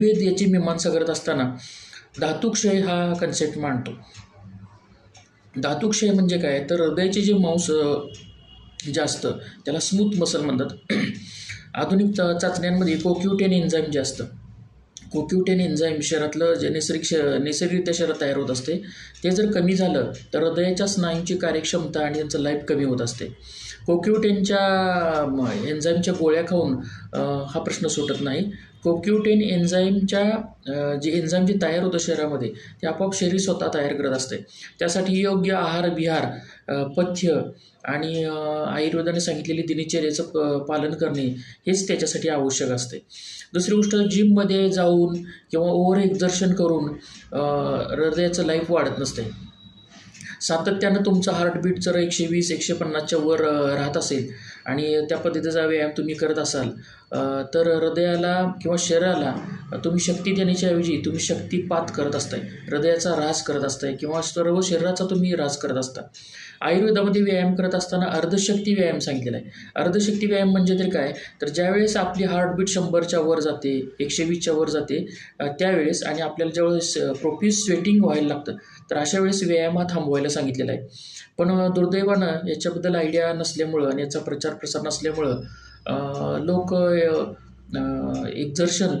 वेद याची मीमांसा करत असताना धातुक्षय हा कन्सेप्ट मांडतो. धातुक्षय म्हणजे काय? तर हृदयाचे जे मांस जे असतं त्याला स्मूथ मसल म्हणतात. आधुनिक चाचण्यांमध्ये कोक्युटेन एन्झाईम जे असतं कोक्युटेन एन्झाईम शरीरातलं जे नैसर्गिक श नैसर्गिकरित्या शरीरात तयार होत असते ते जर कमी झालं तर हृदयाच्या स्नायूंची कार्यक्षमता आणि त्यांचं लाईफ कमी होत असते. कोक्युटेनच्या एन्झाईमच्या गोळ्या खाऊन हा प्रश्न सुटत नाही. कोक्युटेन एन्झाईमच्या जे एन्झाईम जे तयार होतं शरीरामध्ये ते आपोआप शरीर स्वतः तयार करत असते. त्यासाठी योग्य आहार विहार पथ्य आणि आयुर्वेदाने सांगितलेली दिनचर्याचं प पालन करणे हेच त्याच्यासाठी आवश्यक असते. दुसरी गोष्ट जिममध्ये जाऊन किंवा ओव्हर एक्झर्शन करून हृदयाचं लाईफ वाढत नसते. सातत्यानं तुमचा हार्टबीट जर एकशे वीस एकशे पन्नासच्या वर राहत असेल आणि त्या पद्धतीचा व्यायाम तुम्ही करत असाल तर हृदयाला किंवा शरीराला तुम्ही शक्ती देण्याच्या ऐवजी तुम्ही शक्तिपात करत असताय हृदयाचा ऱ्हास करत असताय किंवा सर्व शरीराचा तुम्ही ऱ्हास करत असता. आयुर्वेदामध्ये व्यायाम करत असताना अर्धशक्ती व्यायाम सांगितलेला आहे. अर्धशक्ती व्यायाम म्हणजे तरी काय? तर ज्यावेळेस आपली हार्टबीट शंभरच्या वर जाते एकशे वीसच्या वर जाते त्यावेळेस आणि आपल्याला ज्यावेळेस प्रोफिस स्वेटिंग व्हायला लागतं तर अशा वेळेस व्यायाम हा थांबवायला सांगितलेला आहे. पण दुर्दैवानं याच्याबद्दल आयडिया नसल्यामुळं आणि याचा प्रचार प्रसार नसल्यामुळं लोक एक्झर्शन